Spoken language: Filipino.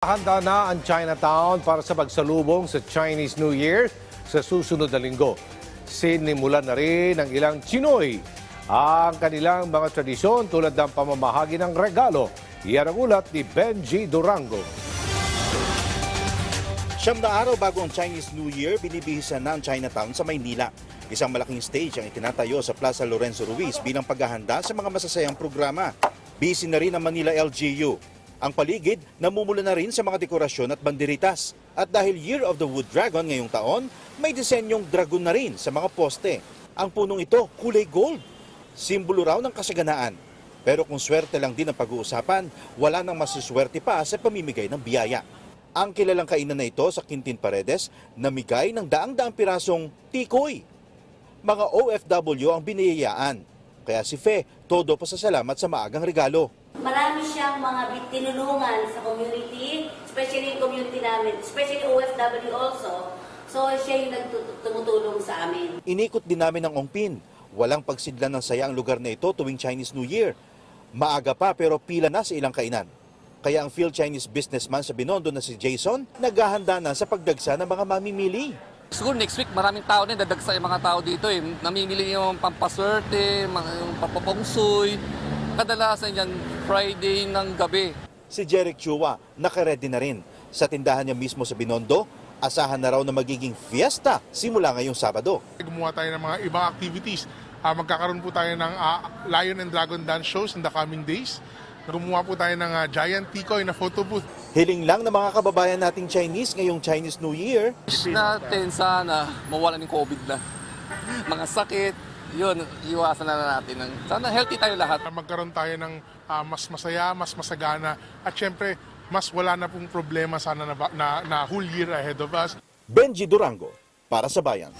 Handa na ang Chinatown para sa pagsalubong sa Chinese New Year sa susunod na linggo. Sinimulan na rin ng ilang Chinoy ang kanilang mga tradisyon tulad ng pamamahagi ng regalo. Iyan ang ulat ni Benji Durango. Siyam na araw bago ang Chinese New Year, binibihisan na ang Chinatown sa Maynila. Isang malaking stage ang itinatayo sa Plaza Lorenzo Ruiz bilang paghahanda sa mga masasayang programa. Busy na rin ang Manila LGU. Ang paligid, namumula na rin sa mga dekorasyon at banderitas. At dahil Year of the Wood Dragon ngayong taon, may disenyong dragon na rin sa mga poste. Ang punong ito, kulay gold. Simbolo raw ng kasaganaan. Pero kung swerte lang din ang pag-uusapan, wala nang masuswerte pa sa pamimigay ng biyaya. Ang kilalang kainan na ito sa Quintin Paredes, namigay ng daang-daang pirasong tikoy. Mga OFW ang biniyayaan. Kaya si Fe, todo pa sa salamat sa maagang regalo. Marami siyang mga tinulungan sa community, especially yung community namin, especially OFW also. So siya yung nagtumutulong sa amin. Inikot din namin ang Ongpin. Walang pagsidlan ng saya ang lugar na ito tuwing Chinese New Year. Maaga pa pero pila na sa ilang kainan. Kaya ang Phil Chinese businessman sa Binondo na si Jason, naghahanda na sa pagdagsa ng mga mamimili. Siguro next week maraming tao na dadagsa yung mga tao dito eh. Namimili yung pampaswerte, yung pampapongsoy. Kadalasan yan Friday ng gabi. Si Jeric Chua, nakaredy na rin. Sa tindahan niya mismo sa Binondo, asahan na raw na magiging fiesta simula ngayong Sabado. Gumawa tayo ng mga ibang activities. Ah, magkakaroon po tayo ng ah, Lion and Dragon dance shows in the coming days. Gumawa po tayo ng ah, giant tikoy na photo booth. Hiling lang ng mga kababayan nating Chinese ngayong Chinese New Year, Wish natin sana mawala ng COVID na. Mga sakit, yun, iwasan na natin. Ng, sana healthy tayo lahat. Ah, Magkaroon tayo ng ah, mas masaya, mas masagana at syempre mas wala na pong problema sana na, na, na whole year ahead of us. Benji Durango, para sa Bayan.